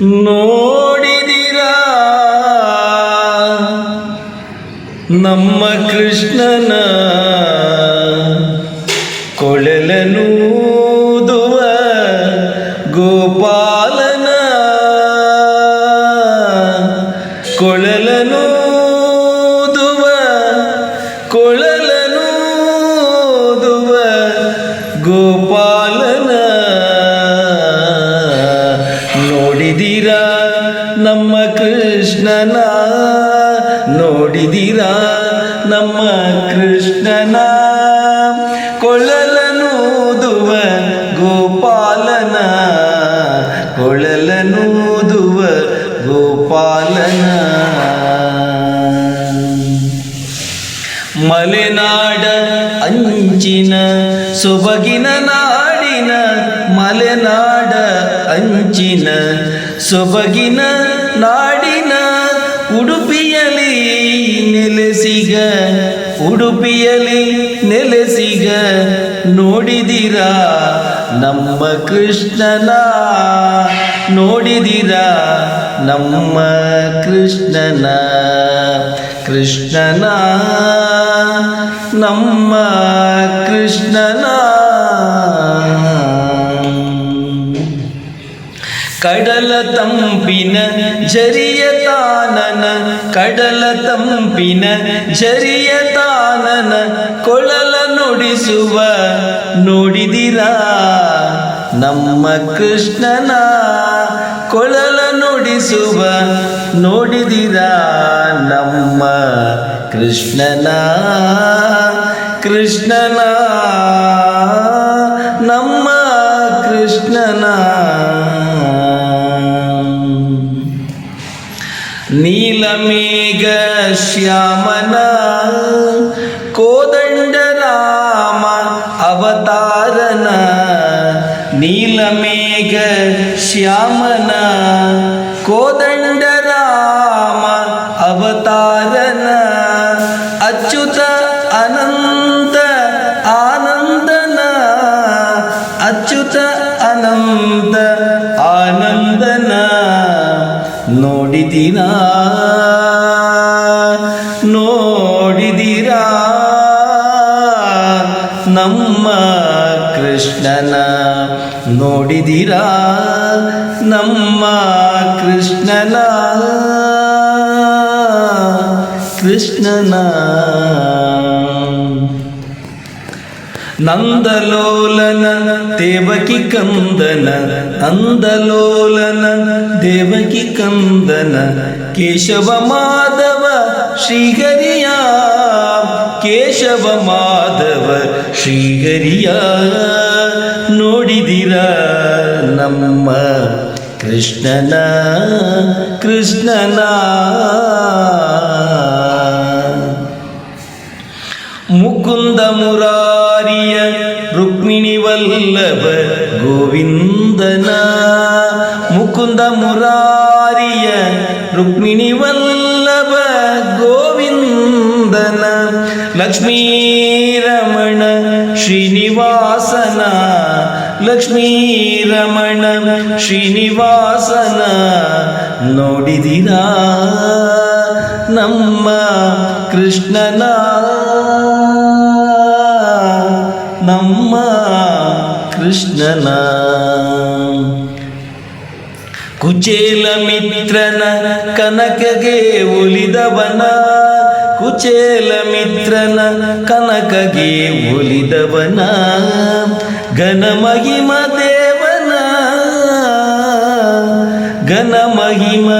ನೋಡಿದಿರಾ? ನಮ್ಮ ಕೃಷ್ಣನ ಕೊಳಲನೂದುವ ಗೋಪಾಲನ ಕೊಳಲನೂದುವ ಕೊಳಲನೂದುವ ಗೋಪಾಲನ ನೋಡಿದಿರಾ ನಮ್ಮ ಕೃಷ್ಣನ? ನೋಡಿದಿರಾ ನಮ್ಮ ಕೃಷ್ಣನ? ಕೊಳಲನೂದುವ ಗೋಪಾಲನ? ಕೊಳಲನೂದುವ ಗೋಪಾಲನ? ಮಲೆನಾಡ ಅಂಚಿನ ಸೊಬಗಿನ ನಾಡಿನ ಮಲೆನಾಡ ಅಂಚಿನ ಸೊಬಗಿನ ನಾಡಿನ ಉಡುಪಿಯಲಿ ನೆಲೆಸಿಗ ಉಡುಪಿಯಲಿ ನೆಲೆಸಿಗ ನೋಡಿದಿರಾ? ನಮ್ಮ ಕೃಷ್ಣನ ನೋಡಿದಿರ? ನಮ್ಮ ಕೃಷ್ಣನ ಕೃಷ್ಣನ ನಮ್ಮ ಕೃಷ್ಣನ ಕಡಲ ತಂಪಿನ ಜರಿಯ ತಾನನ, ಕಡಲ ತಂಪಿನ ಜರಿಯ ತಾನನ ಕೊಳಲ ನುಡಿಸುವ, ನೋಡಿದಿರಾ? ನಮ್ಮ ಕೃಷ್ಣನ ಕೊಳಲ ನುಡಿಸುವ, ನೋಡಿದಿರಾ? ನಮ್ಮ ಕೃಷ್ಣನ ಕೃಷ್ಣನ, ನಮ್ಮ ಕೃಷ್ಣನ. നീലമേഘ ശ്യാമന കോദണ്ഡരാമ അവതാരന നീലമേഘ ശ്യാമന കോദണ്ഡരാമ അവതാരന അച്യുത അനന്ത ആനന്ദന അച്യുത അനന്ത ನೋಡಿದಿರಾ ನೋಡಿದಿರಾ? ನಮ್ಮ ಕೃಷ್ಣನ ನೋಡಿದಿರಾ? ನಮ್ಮ ಕೃಷ್ಣನ ಕೃಷ್ಣನ ನಂದಲೋಲನ ದೇವಕಿ ಕಂದನ ನಂದಲೋಲನ ದೇವಕಿ ಕಂದನ ಕೇಶವ ಮಾಧವ ಶ್ರೀಹರಿಯ ಕೇಶವ ಮಾಧವ ಶ್ರೀಹರಿಯ ನೋಡಿದಿರ ನಮ್ಮ ಕೃಷ್ಣನ ಕೃಷ್ಣನ ಮುಕುಂದ ಮುರಾರಿಯ ರುಕ್ಮಿಣಿ ವಲ್ಲಭ ಗೋವಿಂದನ ಮುಕುಂದ ಮುರಾರಿಯ ರುಕ್ಮಿಣಿ ವಲ್ಲಭ ಗೋವಿಂದನ ಲಕ್ಷ್ಮೀ ರಮಣ ಶ್ರೀನಿವಾಸನ ಲಕ್ಷ್ಮೀ ರಮಣ ಶ್ರೀನಿವಾಸನ ನೋಡಿದಿರಾ ನಮ್ಮ ಕೃಷ್ಣನ ನಮ್ಮ ಕೃಷ್ಣನ ಕುಚೇಲ ಮಿತ್ರನ ಕನಕಗೆ ಒಲಿದವನ, ಕುಚೇಲ ಮಿತ್ರನ ಕನಕಗೆ ಒಲಿದವನ, ಘನ ಮಹಿಮ ದೇವನ, ಘನ ಮಹಿಮ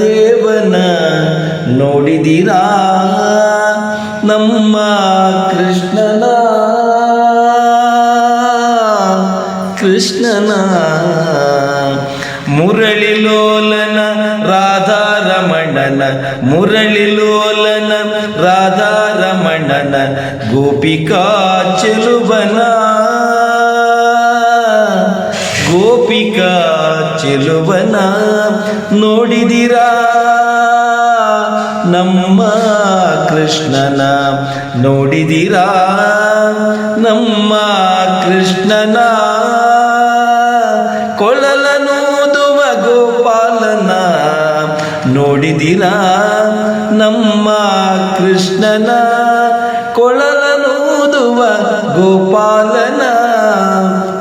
ದೇವನ. ನೋಡಿದಿರಾ? ನಮ್ಮ ಕೃಷ್ಣನ? ಕೃಷ್ಣನ? ಮುರಳಿಲೋಲನ ರಾಧಾರಮಣನ ಮುರಳಿಲೋಲನ ರಾಧಾರಮಣನ ಗೋಪಿಕಾ ಚೆಲುಬನ ಗೋಪಿಕಾ ಚೆಲುಬನ ನೋಡಿದಿರಾ? ನಮ್ಮ ಕೃಷ್ಣನ ನೋಡಿದಿರಾ? ನಮ್ಮ ಕೃಷ್ಣನ ಕೊಳಲನೂದುವ ಗೋಪಾಲನ ನೋಡಿದಿರಾ? ನಮ್ಮ ಕೃಷ್ಣನ ಕೊಳಲನೂದುವ ಗೋಪಾಲನ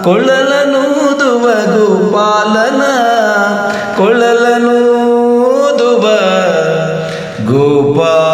ಕೊಳಲನೂದುವ ಕೊಳಲನೂದುವ ಗೋಪಾಲನ